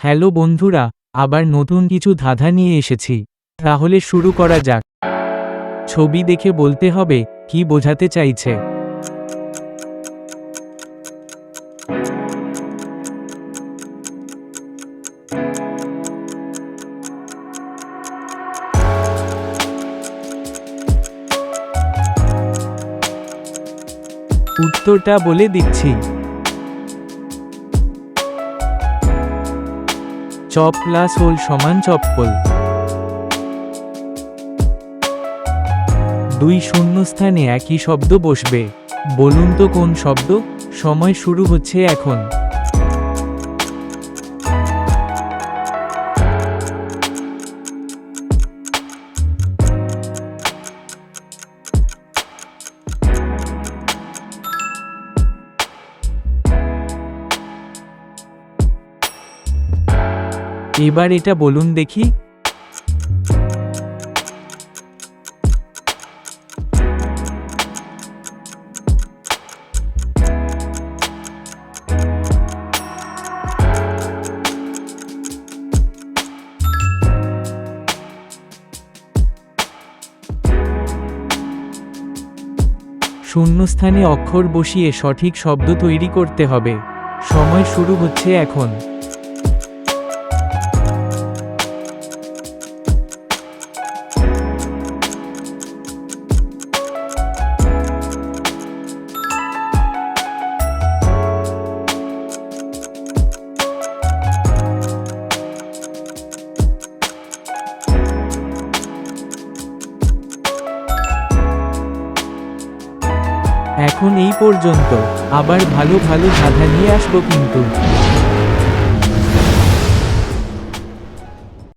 Hello বন্ধুরা, আবার নতুন কিছু ধাঁধা নিয়ে এসেছি। তাহলে শুরু করা যাক। ছবি দেখে বলতে হবে, কি বোঝাতে চাইছে। উত্তরটা বলে দিচ্ছি। চপ প্লাস হোল সমান চপ্পল দুই শূন্যস্থানে একই শব্দ বসবে। বলুন তো কোন শব্দ? সময় শুরু হচ্ছে এখন। এবার এটা বলুন দেখি। শূন্যস্থানে অক্ষর বসিয়ে সঠিক শব্দ তৈরি করতে হবে। সময় শুরু হচ্ছে এখন। এখন এই পর্যন্ত আবার ভালো ভালো ধাঁধা নিয়ে আসব কিন্তু।